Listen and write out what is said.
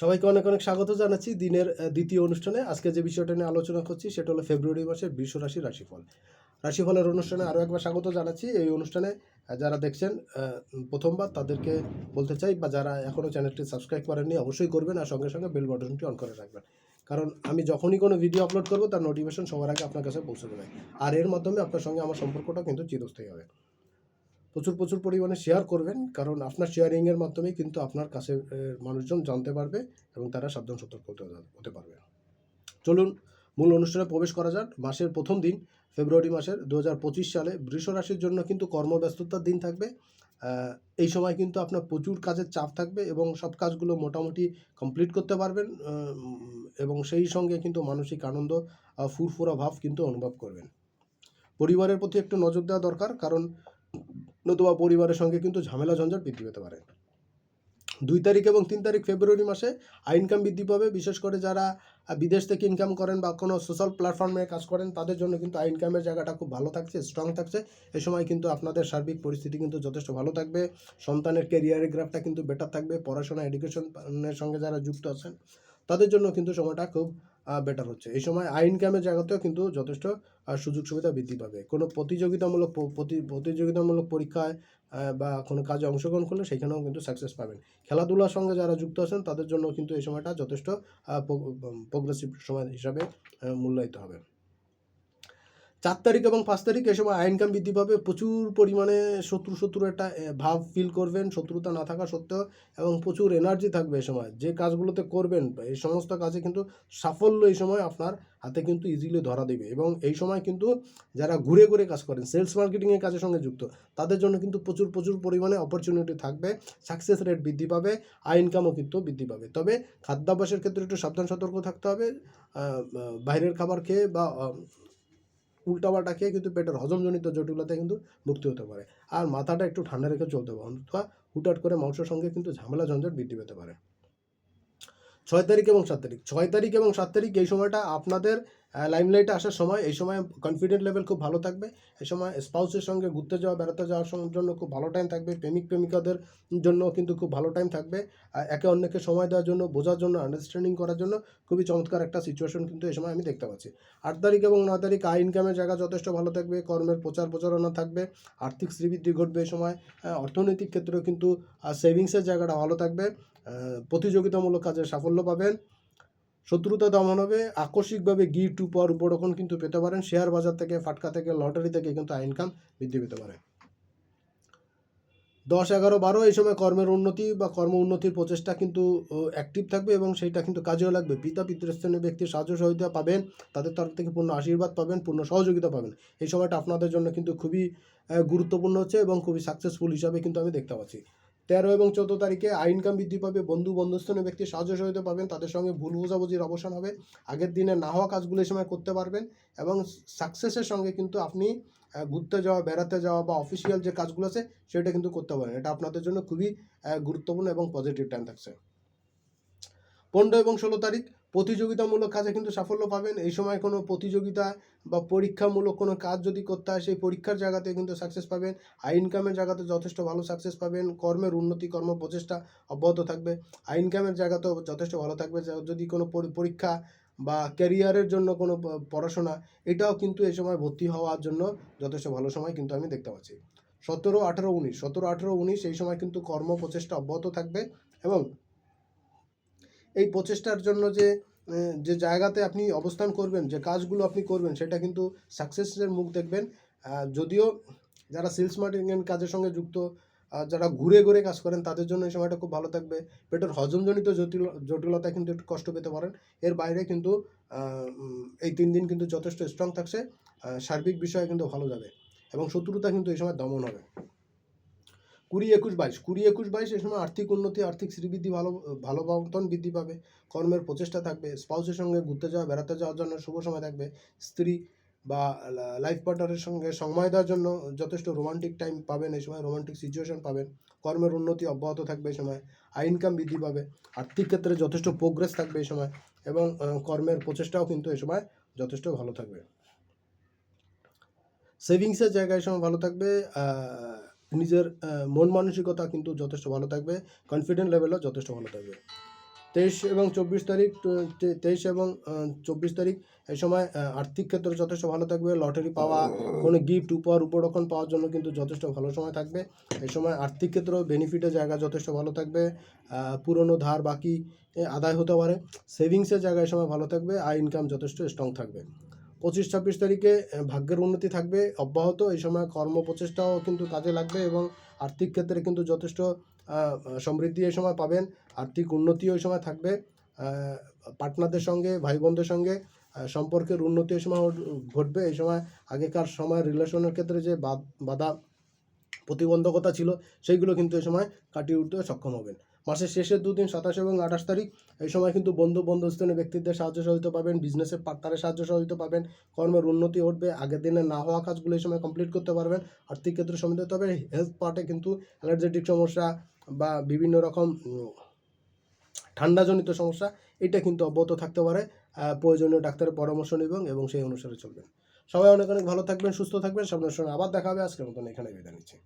সবাইকে অনেক অনেক স্বাগত জানাচ্ছি দিনের দ্বিতীয় অনুষ্ঠানে। আজকে যে বিষয়টা নিয়ে আলোচনা করছি সেটা হলো ফেব্রুয়ারি মাসের বিশ্ব রাশি, রাশিফল। রাশিফলের অনুষ্ঠানে আরও একবার স্বাগত জানাচ্ছি। এই অনুষ্ঠানে যারা দেখছেন প্রথমবার তাদেরকে বলতে চাই বা যারা এখনও চ্যানেলটি সাবস্ক্রাইব করেননি, অবশ্যই করবেন আর সঙ্গে সঙ্গে বেল বাটনটি অন করে রাখবেন। কারণ আমি যখনই কোনো ভিডিও আপলোড করব, তার নোটিফিকেশন সবার আগে আপনার কাছে পৌঁছে দেবে আর এর মাধ্যমে আপনার সঙ্গে আমার সম্পর্কটা কিন্তু চিরস্থায়ী হবে। প্রচুর প্রচুর পরিমাণে শেয়ার করবেন। কারণ আপনার শেয়ারিংয়ের মাধ্যমেই কিন্তু আপনার কাছে মানুষজন জানতে পারবে এবং তারা সাবধান, সতর্ক হতে পারবে। চলুন, মূল অনুষ্ঠানে প্রবেশ করা যাক। মাসের প্রথম দিন, ফেব্রুয়ারি মাসের দু হাজার পঁচিশ সালে বৃষ রাশির জন্য কিন্তু কর্মব্যস্ততার দিন থাকবে। এই সময় কিন্তু আপনার প্রচুর কাজের চাপ থাকবে এবং সব কাজগুলো মোটামুটি কমপ্লিট করতে পারবেন এবং সেই সঙ্গে কিন্তু মানসিক আনন্দ ফুরফুরা ভাব কিন্তু অনুভব করবেন। পরিবারের প্রতি একটু নজর দেওয়া দরকার, কারণ নতুবা পরিবারের সঙ্গে কিন্তু ঝামেলা, ঝঞ্ঝাট বৃদ্ধি পেতে পারে। দুই তারিখ এবং তিন তারিখ ফেব্রুয়ারি মাসে ইনকাম বৃদ্ধি পাবে। বিশেষ করে যারা বিদেশ থেকে ইনকাম করেন বা কোনো সোশ্যাল প্ল্যাটফর্মে কাজ করেন, তাদের জন্য কিন্তু ইনকামের জায়গাটা খুব ভালো থাকছে স্ট্রং থাকছে। এ সময় কিন্তু আপনাদের সার্বিক পরিস্থিতি কিন্তু যথেষ্ট ভালো থাকবে। সন্তানের ক্যারিয়ারের গ্রাফটা কিন্তু বেটার থাকবে। পড়াশোনা এডুকেশনের সঙ্গে যারা যুক্ত আছেন, তাদের জন্য কিন্তু সময়টা খুব বেটার হচ্ছে। এই সময় ইনকামের জায়গাতেও কিন্তু যথেষ্ট সুযোগ সুবিধা বৃদ্ধি পাবে। কোনো প্রতিযোগিতামূলক প্রতি- প্রতিযোগিতামূলক পরীক্ষায় বা কোনো কাজে অংশগ্রহণ করলে সেখানেও কিন্তু সাকসেস পাবেন। খেলাধুলার সঙ্গে যারা যুক্ত আছেন, তাদের জন্য কিন্তু এই সময়টা যথেষ্ট প্রোগ্রেসিভ সময় হিসাবে মূল্যায়িত হবে। চার তারিখ এবং পাঁচ তারিখ এ সময় ইনকাম বৃদ্ধি পাবে। প্রচুর পরিমাণে শত্রু শত্রু একটা ভাব ফিল করবেন। শত্রুতা না থাকা সত্ত্বেও এবং প্রচুর এনার্জি থাকবে এ সময়। যে কাজগুলোতে করবেন, এই সমস্ত কাজে কিন্তু সাফল্য এই সময় আপনার হাতে কিন্তু ইজিলি ধরা দেবে। এবং এই সময় কিন্তু যারা ঘুরে ঘুরে কাজ করেন সেলস মার্কেটিংয়ের কাজের সঙ্গে যুক্ত, তাদের জন্য কিন্তু প্রচুর প্রচুর পরিমাণে অপরচুনিটি থাকবে। সাকসেস রেট বৃদ্ধি পাবে আয় ইনকামও কিন্তু বৃদ্ধি পাবে। তবে খাদ্যাভ্যাসের ক্ষেত্রে একটু সাবধান, সতর্ক থাকতে হবে। বাইরের খাবার খেয়ে বা উল্টাপাল্টা খেয়ে কিন্তু পেটের হজমজনিত জটিলতা কিন্তু মুক্তি হতে পারে। আর মাথাটা একটু ঠান্ডা রেখে চলতে হবে অথবা হুটহাট করে মাংসের সঙ্গে কিন্তু ঝামেলা ঝঞ্ঝট বৃদ্ধি পেতে পারে। ছয় তারিখ এবং সাত তারিখ। ছয় তারিখ এবং সাত তারিখ এই সময়টা আপনাদের লাইমলাইটে আসার সময়, এই সময় কনফিডেন্ট লেভেল খুব ভালো থাকবে। এই সময় স্পাউসের সঙ্গে ঘুরতে যাওয়া, বেড়াতে যাওয়ার জন্য খুব ভালো টাইম থাকবে। প্রেমিক, প্রেমিকাদের জন্য কিন্তু খুব ভালো টাইম থাকবে। একে অন্যকে সময় দেওয়ার জন্য, বোঝার জন্য আন্ডারস্ট্যান্ডিং করার জন্য খুবই চমৎকার একটা সিচুয়েশন কিন্তু এই সময় আমি দেখতে পাচ্ছি। আট তারিখ এবং নয় তারিখ আয় ইনকামের জায়গা যথেষ্ট ভালো থাকবে। কর্মের প্রচার প্রচারণা থাকবে। আর্থিক শ্রীবৃদ্ধি ঘটবে এই সময়। অর্থনৈতিক ক্ষেত্রেও কিন্তু সেভিংসের জায়গাটা ভালো থাকবে। প্রতিযোগিতামূলক কাজে সাফল্য পাবেন। শত্রুতা দমন হবে। আকস্মিকভাবে গিফট উপহার উপরোপণ কিন্তু পেতে পারেন। শেয়ার বাজার থেকে, ফাটকা থেকে লটারি থেকে কিন্তু আয় ইনকাম বৃদ্ধি পেতে পারে। দশ, এগারো, বারো, এই সময় কর্মের উন্নতি বা কর্ম উন্নতির প্রচেষ্টা কিন্তু অ্যাক্টিভ থাকবে এবং সেইটা কিন্তু কাজেও লাগবে। পিতা, পিতৃস্থানীয় ব্যক্তির সাহায্য সহযোগিতা পাবেন, তাদের তরফ থেকে পূর্ণ আশীর্বাদ পাবেন, পূর্ণ সহযোগিতা পাবেন। এই সময়টা আপনাদের জন্য কিন্তু খুবই গুরুত্বপূর্ণ হচ্ছে এবং খুবই সাকসেসফুল হিসাবে কিন্তু আমি দেখতে পাচ্ছি। তেরো এবং চোদ্দ তারিখে আয় ইনকাম বৃদ্ধি পাবে, বন্ধু বন্ধুস্থানীয় ব্যক্তি সাহায্য সহযোগিতা পাবেন, তাদের সঙ্গে ভুল বোঝাবুঝির অবসান হবে, আগের দিনে না হওয়া কাজগুলো সময় করতে পারবেন এবং সাকসেসের সঙ্গে কিন্তু আপনি ঘুরতে যাওয়া, বেড়াতে যাওয়া বা অফিসিয়াল যে কাজগুলো আছে সেটা কিন্তু করতে পারেন। এটা আপনাদের জন্য খুবই গুরুত্বপূর্ণ এবং পজিটিভ টাইম থাকছে। পনেরো এবং ষোলো তারিখ প্রতিযোগিতামূলক কাজে কিন্তু সাফল্য পাবেন। এই সময় কোনো প্রতিযোগিতা বা পরীক্ষামূলক কোনো কাজ যদি করতে হয়, সেই পরীক্ষার জায়গাতে কিন্তু সাকসেস পাবেন। আই ইনকামের জায়গাতে যথেষ্ট ভালো সাকসেস পাবেন। কর্মের উন্নতি, কর্ম প্রচেষ্টা অব্যাহত থাকবে। আই ইনকামের জায়গাতেও যথেষ্ট ভালো থাকবে। যদি কোনো পরীক্ষা বা ক্যারিয়ারের জন্য কোনো পড়াশোনা, এটাও কিন্তু এই সময় ভর্তি হওয়ার জন্য যথেষ্ট ভালো সময় কিন্তু আমি দেখতে পাচ্ছি। সতেরো, আঠেরো, উনিশ, সতেরো, আঠেরো, উনিশ, এই সময় কিন্তু কর্ম প্রচেষ্টা অব্যাহত থাকবে এবং এই প্রচেষ্টার জন্য যে যে জায়গাতে আপনি অবস্থান করবেন, যে কাজগুলো আপনি করবেন, সেটা কিন্তু সাকসেসের মুখ দেখবেন। যদিও যারা সেলস মার্কেটিং কাজের সঙ্গে যুক্ত যারা ঘুরে ঘুরে কাজ করেন, তাদের জন্য এই সময়টা খুব ভালো থাকবে। পেটের হজমজনিত জটিল, জটিলতা কিন্তু একটু কষ্ট পেতে পারেন। এর বাইরে কিন্তু এই তিন দিন কিন্তু যথেষ্ট স্ট্রং থাকছে। সার্বিক বিষয়ে কিন্তু ভালো যাবে এবং শত্রুতা কিন্তু এই সময় দমন হবে। কুড়ি একুশ বাইশ, কুড়ি একুশ বাইশ এই সময় আর্থিক উন্নতি, আর্থিক শ্রীবৃদ্ধি, ভালো ভালো বন্টন বৃদ্ধি পাবে, কর্মের প্রচেষ্টা থাকবে, স্পাউসের সঙ্গে ঘুরতে যাওয়া, বেড়াতে যাওয়ার জন্য শুভ সময় থাকবে, স্ত্রী বা লাইফ পার্টনারের সঙ্গে সময় দেওয়ার জন্য যথেষ্ট রোমান্টিক টাইম পাবেন এই সময় রোমান্টিক সিচুয়েশন পাবেন, কর্মের উন্নতি অব্যাহত থাকবে এই সময় আই ইনকাম বৃদ্ধি পাবে, আর্থিক ক্ষেত্রে যথেষ্ট প্রোগ্রেস থাকবে এই সময় এবং কর্মের প্রচেষ্টাও কিন্তু এই সময় যথেষ্ট ভালো থাকবে। সেভিংসের জায়গায় সময় ভালো থাকবে নিজের মন মানসিকতা কিন্তু যথেষ্ট ভালো থাকবে কনফিডেন্ট লেভেলও যথেষ্ট ভালো থাকবে। তেইশ এবং চব্বিশ তারিখ তেইশ এবং চব্বিশ তারিখ এই সময় আর্থিক ক্ষেত্রে যথেষ্ট ভালো থাকবে লটারি পাওয়া, কোনো গিফট উপহার উপরক্ষণ পাওয়ার জন্য কিন্তু যথেষ্ট ভালো সময় থাকবে। এই সময় আর্থিক ক্ষেত্রেও বেনিফিটের জায়গা যথেষ্ট ভালো থাকবে পুরনো ধার বাকি আদায় হতে পারে। সেভিংসের জায়গায় এই সময় ভালো থাকবে আর ইনকাম যথেষ্ট স্ট্রং থাকবে। পঁচিশ ছাব্বিশ তারিখে ভাগ্যের উন্নতি থাকবে, অব্যাহত। এই সময় কর্ম প্রচেষ্টাও কিন্তু কাজে লাগবে এবং আর্থিক ক্ষেত্রে কিন্তু যথেষ্ট সমৃদ্ধি এই সময় পাবেন। আর্থিক উন্নতিও ওই সময় থাকবে। পার্টনারদের সঙ্গে ভাই বোনদের সঙ্গে সম্পর্কের উন্নতি এই সময় ঘটবে। এই সময় আগেকার সময় রিলেশনের ক্ষেত্রে যে বাধা প্রতিবন্ধকতা ছিল, সেইগুলো কিন্তু এই সময় কাটিয়ে উঠতে সক্ষম হবেন। মাসের শেষের দুদিন, সাতাশ এবং আঠাশ তারিখ, এই সময় কিন্তু বন্ধু বন্ধুস্থানীয় ব্যক্তিদের সাহায্য সহযোগিতা পাবেন বিজনেসের পার্টনারের সাহায্য সহযোগিতা পাবেন, কর্মের উন্নতি ঘটবে, আগের দিনে না হওয়া কাজগুলো এই সময় কমপ্লিট করতে পারবেন, আর্থিক ক্ষেত্রে সমৃদ্ধ হতে হবে হেলথ পার্টে কিন্তু অ্যালার্জেটিক সমস্যা বা বিভিন্ন রকম ঠান্ডাজনিত সমস্যা, এটা কিন্তু অব্যাহত থাকতে পারে প্রয়োজনীয় ডাক্তারের পরামর্শ নেবেন এবং সেই অনুসারে চলবেন। সবাই অনেক অনেক ভালো থাকবেন, সুস্থ থাকবেন, সামনের সময় আবার দেখা হবে, আজকের মতন এখানে বিদায় নিচ্ছি।